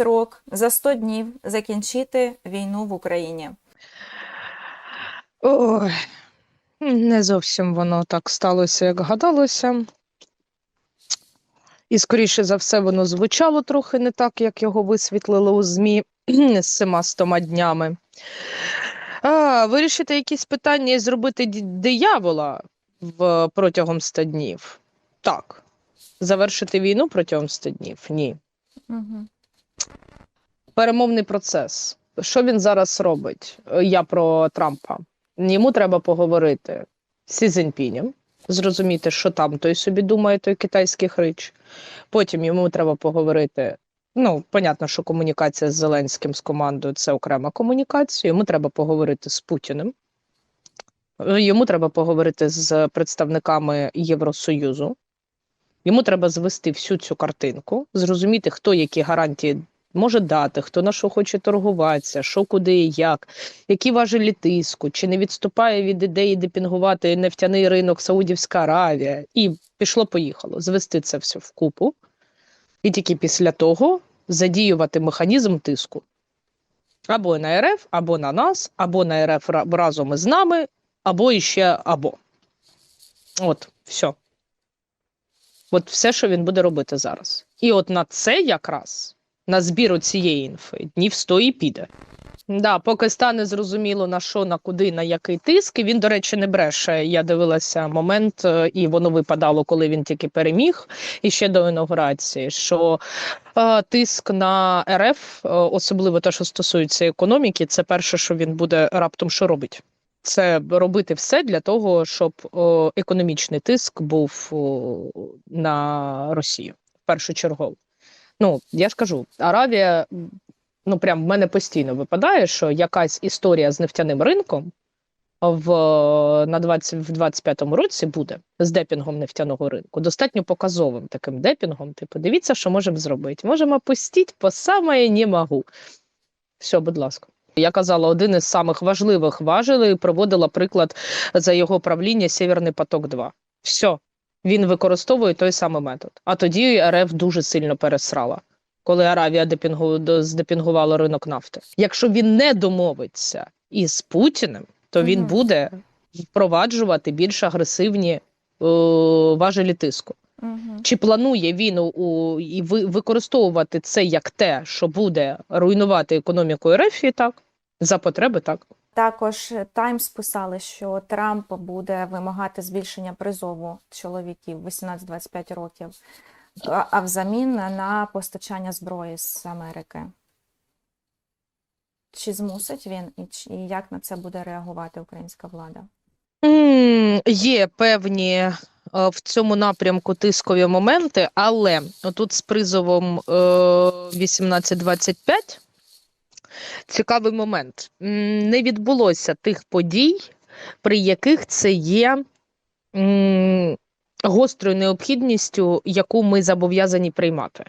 срок за 100 днів закінчити війну в Україні? Ой, не зовсім воно так сталося, як гадалося. І, скоріше за все, воно звучало трохи не так, як його висвітлили у ЗМІ з цими стома днями. А, вирішити якісь питання і зробити диявола в, протягом 100 днів. Так. Завершити війну протягом 100 днів? Ні. Угу. Перемовний процес. Що він зараз робить? Я про Трампа. Йому треба поговорити з Сі зрозуміти, що там той собі думає, той китайський хрич. Потім йому треба поговорити. Ну, понятно, що комунікація з Зеленським з командою це окрема комунікація. Йому треба поговорити з Путіним. Йому треба поговорити з представниками Євросоюзу. Йому треба звести всю цю картинку, зрозуміти, хто які гарантії може дати, хто на що хоче торгуватися, що куди і як, які важелі тиску, чи не відступає від ідеї депінгувати нефтяний ринок Саудівська Аравія, і пішло-поїхало. Звести це все в купу, і тільки після того задіювати механізм тиску. Або на РФ, або на нас, або на РФ разом із нами, або іще або. От, все. От все, що він буде робити зараз. І от на це якраз на збір цієї інфи днів 100 і піде. Да, поки стане зрозуміло на що, на куди, на який тиск. І він, до речі, не бреше. Я дивилася момент, е, і воно випадало, коли він тільки переміг, і ще до інаугурації. Що е, тиск на РФ, е, особливо те, що стосується економіки, це перше, що він буде раптом що робить. Це робити все для того, щоб о, економічний тиск був о, на Росію першочергово. Ну, я ж кажу, Аравія, ну прям в мене постійно випадає, що якась історія з нефтяним ринком в, на 20, в 25-му році буде з депінгом нефтяного ринку. Достатньо показовим таким депінгом. Типу, дивіться, що можемо зробити. Можемо пустити по саме не можу. Все, будь ласка. Я казала, один із самих важливих важелей проводила приклад за його правління Сєвєрний поток 2 Все, він використовує той самий метод. А тоді РФ дуже сильно пересрала, коли Аравія депінгу, здепінгувала ринок нафти. Якщо він не домовиться із Путіним, то він буде впроваджувати більш агресивні е, важелі тиску. Угу. Чи планує він у, у, і ви, використовувати це як те, що буде руйнувати економіку РФ? І так за потреби, так. Також Таймс писали, що Трамп буде вимагати збільшення призову чоловіків 18-25 років, а взамін на постачання зброї з Америки. Чи змусить він і, як на це буде реагувати українська влада? М, Є певні е, в цьому напрямку тискові моменти, але тут з призовом е, 18-25 цікавий момент. Не відбулося тих подій, при яких це є гострою необхідністю, яку ми зобов'язані приймати.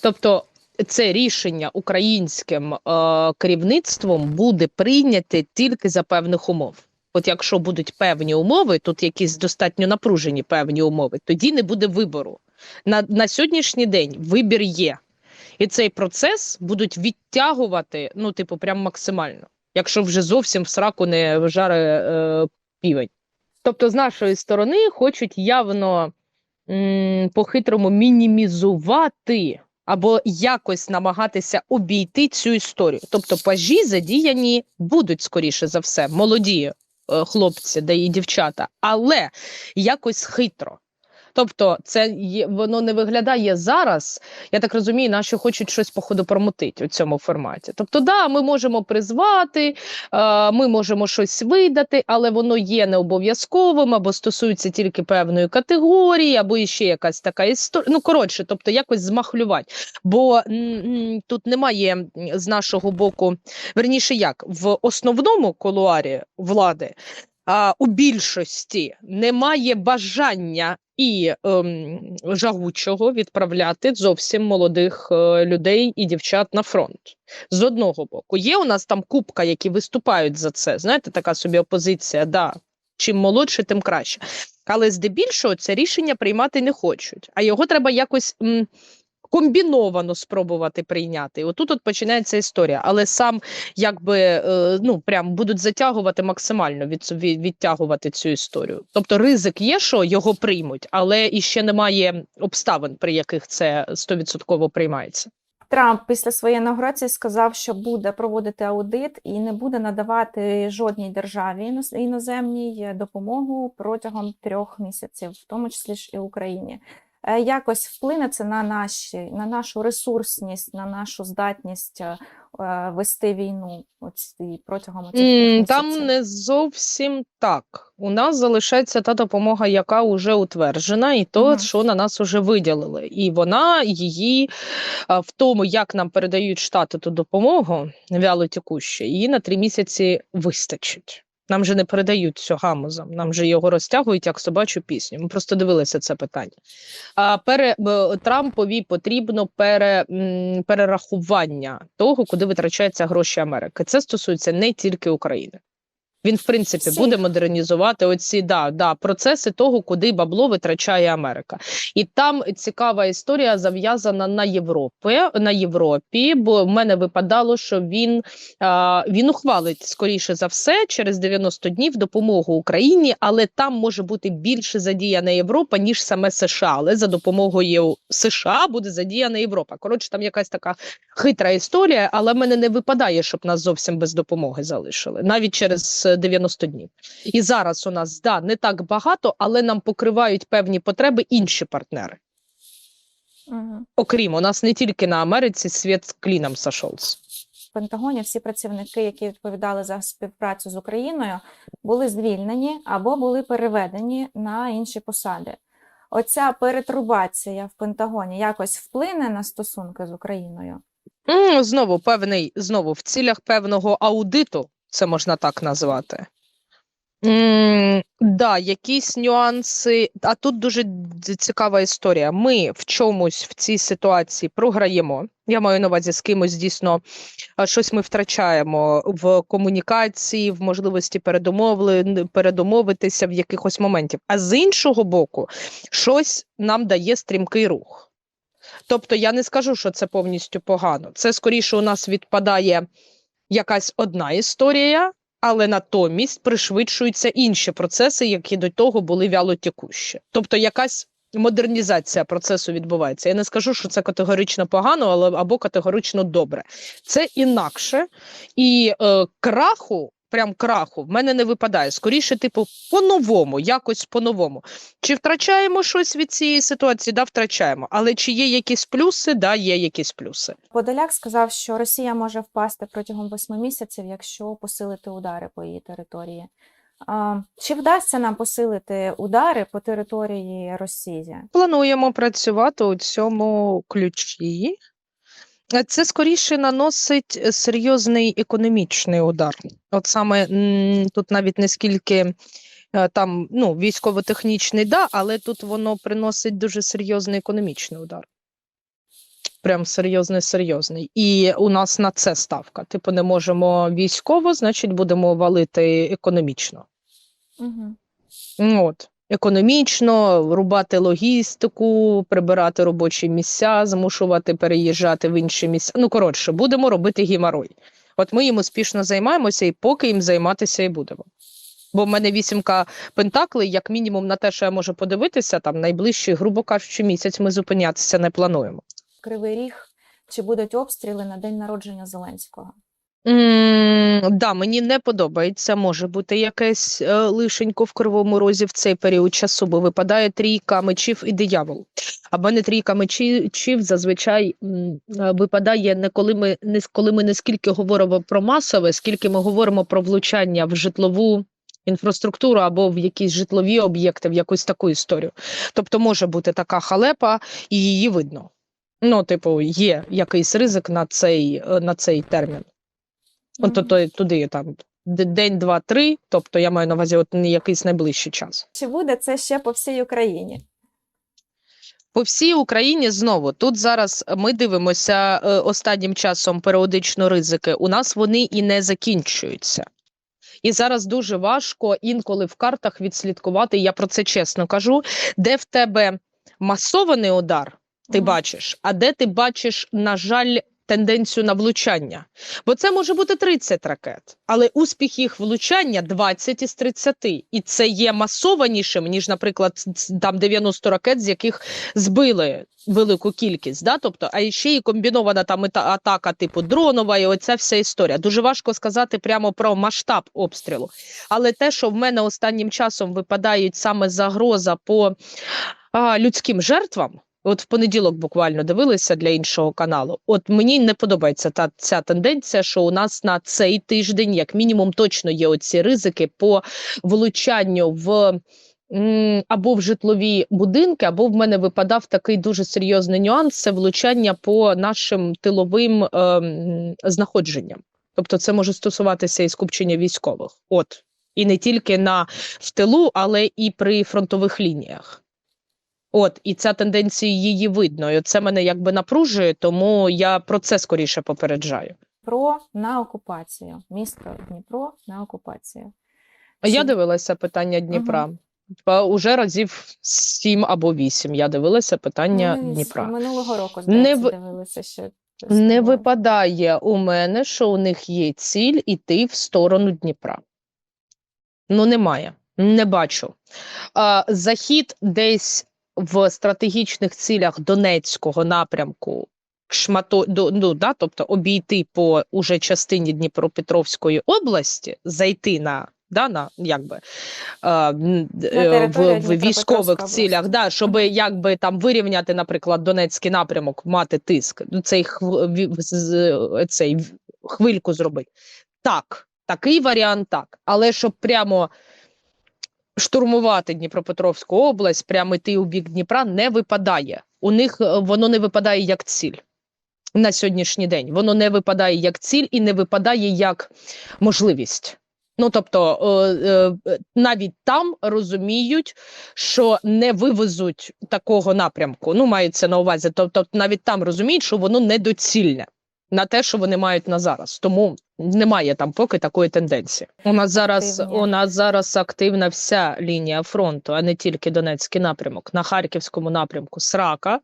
Тобто це рішення українським е, керівництвом буде прийняте тільки за певних умов. От якщо будуть певні умови, тут якісь достатньо напружені певні умови, тоді не буде вибору. На, на сьогоднішній день вибір є. І цей процес будуть відтягувати, ну, типу, прям максимально, якщо вже зовсім в сраку не жаре е, півень. Тобто, з нашої сторони хочуть явно м, по-хитрому мінімізувати або якось намагатися обійти цю історію. Тобто, пажі задіяні будуть, скоріше за все, молоді е, хлопці, да і дівчата, але якось хитро. Тобто, це є, воно не виглядає зараз. Я так розумію, наші хочуть щось походу промотити у цьому форматі. Тобто, да, ми можемо призвати, е, ми можемо щось видати, але воно є не обов'язковим або стосується тільки певної категорії, або іще якась така історія. Ну коротше, тобто якось змахлювати. Бо тут немає з нашого боку, верніше, як в основному колуарі влади. А у більшості немає бажання і ем, жагучого відправляти зовсім молодих е, людей і дівчат на фронт. З одного боку, є у нас там купка, які виступають за це. Знаєте, така собі опозиція. Да, чим молодше, тим краще. Але здебільшого це рішення приймати не хочуть. А його треба якось м, комбіновано спробувати прийняти. Отут от починається історія. Але сам якби е, ну прям будуть затягувати максимально від, від відтягувати цю історію. Тобто ризик є, що його приймуть, але іще немає обставин, при яких це стовідсотково приймається. Трамп після своєї інаугурації сказав, що буде проводити аудит і не буде надавати жодній державі іноз- іноземній допомогу протягом трьох місяців, в тому числі ж і Україні. Е, Якось вплине це на наші, на нашу ресурсність, на нашу здатність е, е, вести війну оці, протягом цих Там не зовсім так. У нас залишається та допомога, яка вже утверджена, і то, Мгм. що на нас вже виділили. І вона її в тому, як нам передають штати ту допомогу вяло вялотекущу, її на три місяці вистачить. Нам же не передають цього гамузом, нам же його розтягують як собачу пісню. Ми просто дивилися це питання. А пере Трампові потрібно пере, перерахування того, куди витрачаються гроші Америки. Це стосується не тільки України. Він, в принципі, буде модернізувати оці да, да, процеси того, куди бабло витрачає Америка. І там цікава історія зав'язана на Європі, на Європі, бо в мене випадало, що він, а, він ухвалить скоріше за все через 90 днів допомогу Україні, але там може бути більше задіяна Європа, ніж саме США. Але за допомогою США буде задіяна Європа. Коротше, там якась така хитра історія, але в мене не випадає, щоб нас зовсім без допомоги залишили, навіть через е, 90 днів. І зараз у нас да не так багато, але нам покривають певні потреби інші партнери. Мгм. Окрім у нас не тільки на Америці світ з кліном сошовся. В Пентагоні всі працівники, які відповідали за співпрацю з Україною, були звільнені або були переведені на інші посади. Оця перетрубація в Пентагоні якось вплине на стосунки з Україною. Знову певний, знову в цілях певного аудиту, це можна так назвати. М, да, якісь нюанси. А тут дуже цікава історія. Ми в чомусь в цій ситуації програємо. Я маю на увазі з кимось дійсно щось ми втрачаємо в комунікації, в можливості передомовли, передомовитися в якихось моментів. А з іншого боку, щось нам дає стрімкий рух. Тобто я не скажу, що це повністю погано. Це скоріше у нас відпадає якась одна історія, але натомість пришвидшуються інші процеси, які до того були вялотекущі. Тобто якась модернізація процесу відбувається. Я не скажу, що це категорично погано, але або категорично добре. Це інакше і е, краху. Прям краху в мене не випадає. Скоріше, типу, по-новому, якось по-новому. Чи втрачаємо щось від цієї ситуації? Да, втрачаємо. Але чи є якісь плюси? Да, є якісь плюси. Подоляк сказав, що Росія може впасти протягом восьми місяців, якщо посилити удари по її території. Чи вдасться нам посилити удари по території Росії? Плануємо працювати у цьому ключі. Е, Це скоріше наносить е, серйозний економічний удар. От саме тут навіть не скільки е, там ну, військово-технічний, да, але тут воно приносить дуже серйозний економічний удар. Прям серйозний, серйозний. І у нас на це ставка. Типу, не можемо військово, значить, будемо валити економічно. Угу. От. Економічно, рубати логістику, прибирати робочі місця, змушувати переїжджати в інші місця. Ну, коротше, будемо робити геморой. От ми їм успішно займаємося, і поки їм займатися і будемо. Бо в мене вісімка пентаклей, як мінімум, на те, що я можу подивитися, там найближчий, грубо кажучи, місяць ми зупинятися не плануємо. Кривий Ріг, чи будуть обстріли на день народження Зеленського? Да, мені не подобається. Може бути якесь е, лишенько в кривому розі в цей період часу, бо випадає трійка мечів і диявол. А мене трійка мечів зазвичай е, випадає не коли ми не коли ми не скільки говоримо про масове, скільки ми говоримо про влучання в житлову. Інфраструктуру або в якісь житлові об'єкти, в якусь таку історію. Тобто може бути така халепа, і її видно. Ну, типу, є якийсь ризик на цей, е, на цей термін. От то, туди там день, два, три. Тобто я маю на увазі от якийсь найближчий час. Чи буде це ще по всій Україні? По всій Україні знову тут зараз ми дивимося е, останнім часом періодично ризики. У нас вони і не закінчуються. І зараз дуже важко інколи в картах відслідкувати. Я про це чесно кажу, де в тебе масований удар, ти бачиш, а де ти бачиш, на жаль, тенденцію на влучання. Бо це може бути 30 ракет, але успіх їх влучання 20 із 30. І це є масованішим, ніж, наприклад, там 90 ракет, з яких збили велику кількість. Да? Тобто, а ще і комбінована там атака типу дронова, і оця вся історія. Дуже важко сказати прямо про масштаб обстрілу. Але те, що в мене останнім часом випадають саме загроза по а, людським жертвам. От в понеділок буквально дивилися для іншого каналу. От мені не подобається та ця тенденція, що у нас на цей тиждень, як мінімум, точно є оці ризики по влучанню в або в житлові будинки, або в мене випадав такий дуже серйозний нюанс це влучання по нашим тиловим ем, знаходженням. Тобто, це може стосуватися і скупчення військових. От і не тільки на в тилу, але і при фронтових лініях. От, і ця тенденція її видно. І це мене якби напружує, тому я про це скоріше попереджаю. Про на окупацію. Місто Дніпро на окупацію. Я дивилася питання Дніпра. Па- Уже разів сім або вісім я дивилася питання з Дніпра. Минулого року, Не здається, в- дивилися ще. Не випадає у мене, що у них є ціль іти в сторону Дніпра. Ну, немає. Не бачу. А, захід десь в стратегічних цілях Донецького напрямку, шмато, до, ну, да, тобто обійти по уже частині Дніпропетровської області, зайти на. Да, на якби е, в, в військових цілях, да, щоб якби там вирівняти, наприклад, Донецький напрямок, мати тиск, ну, цей цей хвильку зробити. Так, такий варіант так. Але щоб прямо штурмувати Дніпропетровську область, прямо йти у бік Дніпра, не випадає. У них е, воно не випадає як ціль на сьогоднішній день. Воно не випадає як ціль і не випадає як можливість. Ну тобто е, е, навіть там розуміють, що не вивезуть такого напрямку. Ну, мається на увазі. Тобто, навіть там розуміють, що воно недоцільне на те, що вони мають на зараз. Тому немає там поки такої тенденції. У нас зараз Активні. у нас зараз активна вся лінія фронту, а не тільки Донецький напрямок. На Харківському напрямку срака.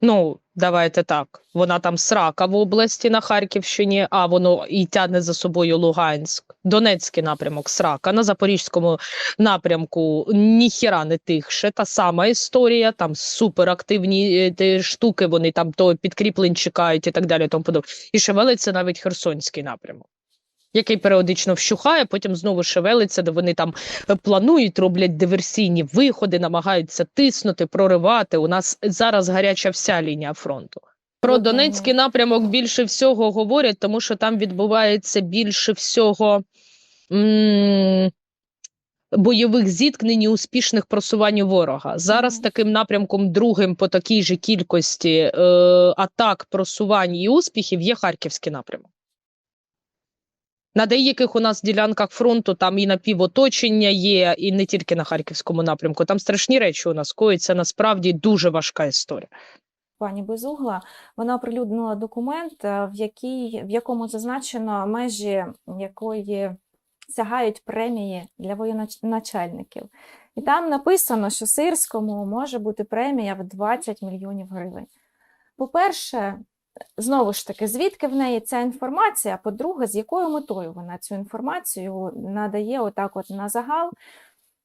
Ну, давайте так. Вона там срака в області на Харківщині, а воно і тягне за собою Луганськ. Донецький напрямок срака. На Запорізькому напрямку ніхіра не тихше. Та сама історія. Там суперактивні е, штуки. Вони там то підкріплень чекають і так далі. Тому подобне. І шевелиться навіть Херсонський напрямок. Який періодично вщухає, потім знову шевелиться, де вони там е, планують, роблять диверсійні виходи, намагаються тиснути, проривати. У нас зараз гаряча вся лінія фронту. Про Мгм. Донецький напрямок більше всього говорять, тому що там відбувається більше всього м- бойових зіткнень і успішних просувань ворога. Зараз таким напрямком, другим по такій же кількості е- атак, просувань і успіхів є Харківський напрямок. На деяких у нас ділянках фронту там і напівоточення є, і не тільки на харківському напрямку. Там страшні речі у нас коїться. Насправді дуже важка історія. Пані Безугла, вона оприлюднила документ, е, в, якій, в якому зазначено межі якої сягають премії для воєначальників. І там написано, що Сирському може бути премія в 20 мільйонів гривень. По-перше, знову ж таки, звідки в неї ця інформація? А По-друге, з якою метою вона цю інформацію надає отак от на загал,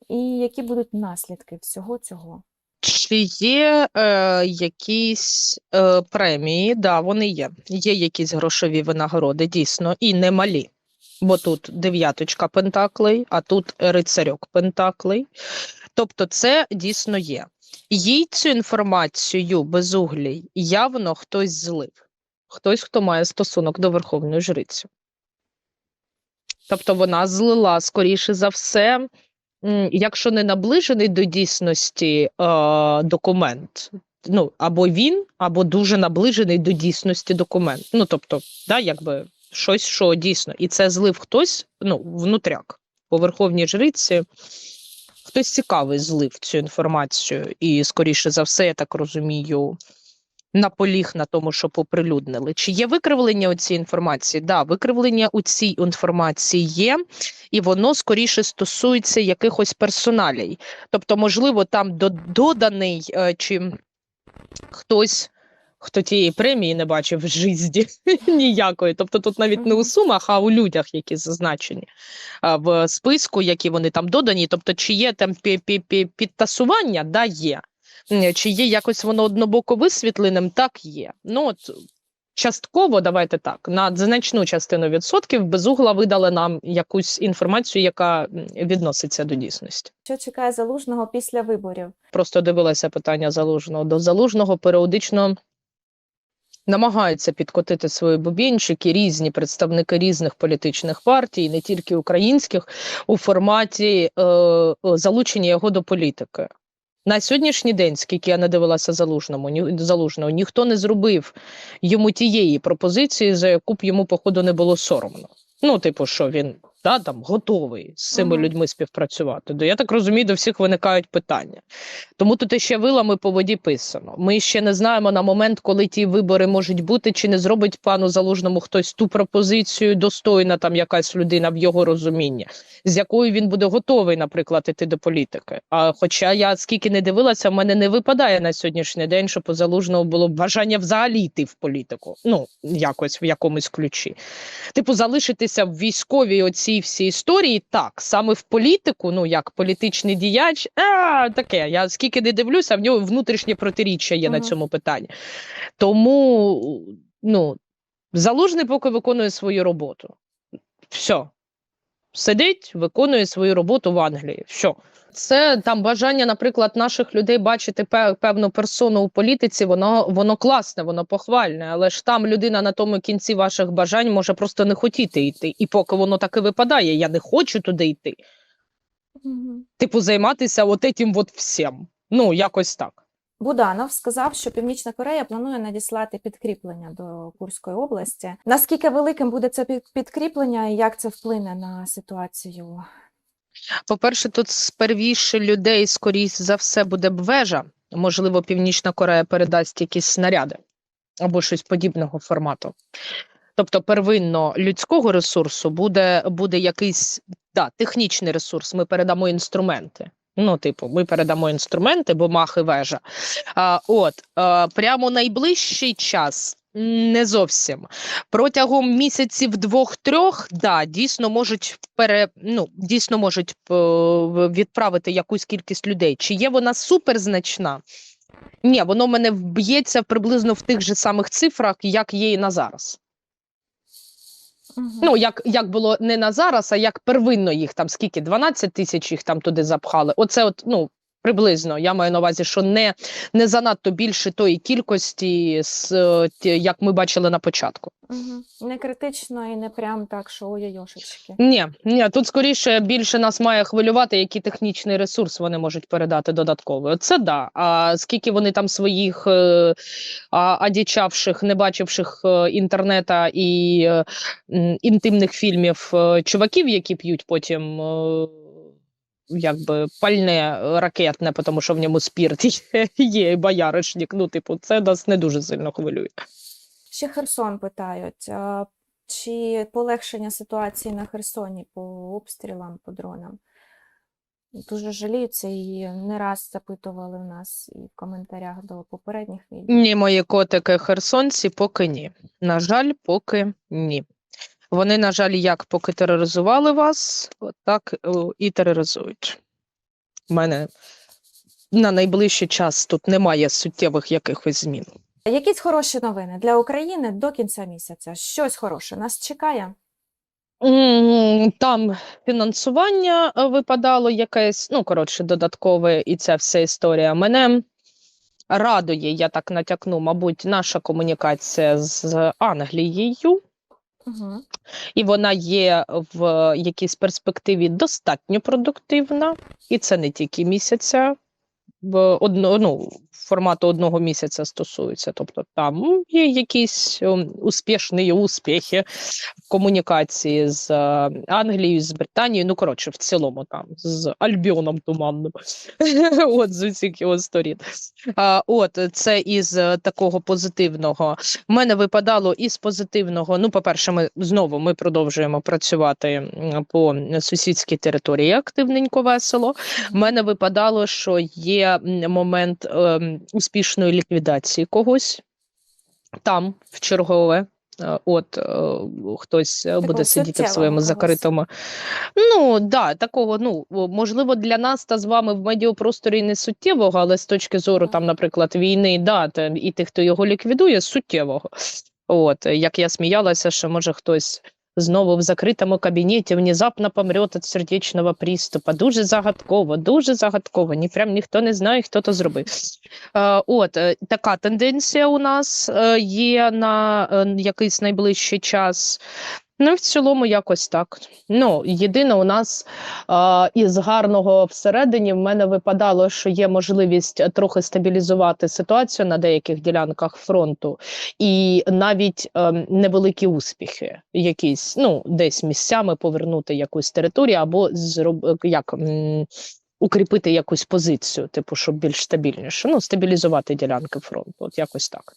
і які будуть наслідки всього цього? Чи є е, якісь е, премії? Да, вони є. Є якісь грошові винагороди, дійсно, і немалі. Бо тут дев'яточка пентаклей, а тут рицарьок пентаклей. Тобто, це дійсно є. Їй цю інформацію безуглій явно хтось злив. Хтось, хто має стосунок до Верховної Жриці. Тобто вона злила, скоріше за все, якщо не наближений до дійсності е, документ, ну або він, або дуже наближений до дійсності документ. Ну тобто, да, якби щось, що дійсно, і це злив хтось, ну, внутряк по верховній жриці. Хтось цікавий злив цю інформацію, і, скоріше за все, я так розумію, наполіг на тому, що поприлюднили. Чи є викривлення у цій інформації? Да, викривлення у цій інформації є, і воно скоріше стосується якихось персоналій. Тобто, можливо, там до- доданий е, чи хтось, хто тієї премії не бачив в житті ніякої. Тобто тут навіть не у сумах, а у людях, які зазначені в списку, які вони там додані. Тобто, чи є там пі- пі- пі- підтасування? Да, є. Чи є якось воно однобоко висвітленим? Так є. Ну от частково, давайте так, на значну частину відсотків безугла видали нам якусь інформацію, яка відноситься до дійсності. Що чекає залужного після виборів? Просто дивилася питання залужного. До залужного періодично намагаються підкотити свої бубінчики різні представники різних політичних партій, не тільки українських, у форматі е, е, залучення його до політики. На сьогоднішній день, скільки я не дивилася залужному, ні, залужного, ніхто не зробив йому тієї пропозиції, за яку б йому, походу, не було соромно. Ну, типу, що він да, там, готовий з цими Мгм. людьми співпрацювати. До я так розумію, до всіх виникають питання. Тому тут ще вилами по воді писано. Ми ще не знаємо на момент, коли ті вибори можуть бути, чи не зробить пану залужному хтось ту пропозицію, достойна там якась людина в його розумінні, з якою він буде готовий, наприклад, іти до політики. А хоча я скільки не дивилася, в мене не випадає на сьогоднішній день, щоб у залужного було бажання взагалі йти в політику. Ну якось в якомусь ключі. Типу, залишитися в військовій оцій всій історії, так саме в політику, ну як політичний діяч, а таке. Я скільки не дивлюся, в нього внутрішнє протиріччя є на цьому питанні. Тому ну, залужний поки виконує свою роботу. Все. Сидить, виконує свою роботу в Англії. Все. Це там бажання, наприклад, наших людей бачити певну персону у політиці, воно, воно класне, воно похвальне. Але ж там людина на тому кінці ваших бажань може просто не хотіти йти. І поки воно так і випадає, я не хочу туди йти. Типу, займатися от этим от всім. Ну, якось так. Буданов сказав, що Північна Корея планує надіслати підкріплення до Курської області. Наскільки великим буде це підкріплення і як це вплине на ситуацію? По-перше, тут спервіше людей, скоріш за все, буде вежа. Можливо, Північна Корея передасть якісь снаряди або щось подібного формату. Тобто, первинно людського ресурсу буде, буде якийсь да, технічний ресурс. Ми передамо інструменти. Ну, типу, ми передамо інструменти, бо мах вежа. А, от а, прямо найближчий час. Не зовсім протягом місяців двох-трьох, да, дійсно можуть пере, ну, дійсно можуть е, відправити якусь кількість людей. Чи є вона суперзначна? Ні, воно в мене вб'ється приблизно в тих же самих цифрах, як є і на зараз. Мгм. Ну, як, як було не на зараз, а як первинно їх там скільки? 12 тисяч їх там туди запхали. Оце от, ну, приблизно. Я маю на увазі, що не, не занадто більше тої кількості, з, е, як ми бачили на початку. Мгм. Не критично і не прям так, що ой-ой-ошечки. Ні, ні, тут скоріше більше нас має хвилювати, який технічний ресурс вони можуть передати додатково. Це да. А скільки вони там своїх е, а, адічавших, не бачивших е, інтернета і інтимних фільмів чуваків, які п'ють потім. Якби пальне е, ракетне, тому що в ньому спірт є, є і бояришник. Ну, типу, це нас не дуже сильно хвилює. Ще Херсон питають, а, чи полегшення ситуації на Херсоні по обстрілам, по дронам? Дуже жаліються і не раз запитували в нас і в коментарях до попередніх відео. Ні, мої котики херсонці, поки ні. На жаль, поки ні. Вони, на жаль, як поки тероризували вас, так і тероризують. У мене на найближчий час тут немає суттєвих якихось змін. Якісь хороші новини для України до кінця місяця. Щось хороше нас чекає. Там фінансування е, випадало якесь, ну, коротше, додаткове, і ця вся історія. Мене радує, я так натякну, мабуть, наша комунікація з Англією. І вона є в якійсь перспективі достатньо продуктивна, і це не тільки місяця, в одно, ну, формату одного місяця стосується. Тобто там є якісь ем, успішні успіхи в комунікації з е, Англією, з Британією. Ну, коротше, в цілому там з Альбіоном туманним. От з усіх його сторін. От це із е, такого позитивного. У мене випадало із позитивного. Ну, по-перше, ми знову ми продовжуємо працювати по сусідській території активненько весело. У мене випадало, що є момент ем, м, успішної ліквідації когось там в чергове. Е, От е, хтось е, буде сидіти в своєму закритому. Ну да, такого, ну можливо, для нас та з вами в медіапросторі не суттєвого, але з точки зору, там, наприклад, війни, да, та, і тих, хто його ліквідує, суттєвого. От як я сміялася, що може хтось знову в закритому кабінеті внезапно помрет від сердечного приступу. Дуже загадково, дуже загадково. Ні, прям ніхто не знає, хто то зробив. Е, От е, така тенденція у нас е, є на якийсь найближчий час. Ну, в цілому, якось так. Ну, єдине, у нас а, із гарного всередині в мене випадало, що є можливість трохи стабілізувати ситуацію на деяких ділянках фронту, і навіть ем, невеликі успіхи, якісь, ну, десь місцями повернути якусь територію, або зроб... як, укріпити якусь позицію, типу, щоб більш стабільніше. Ну, стабілізувати ділянки фронту. От якось так.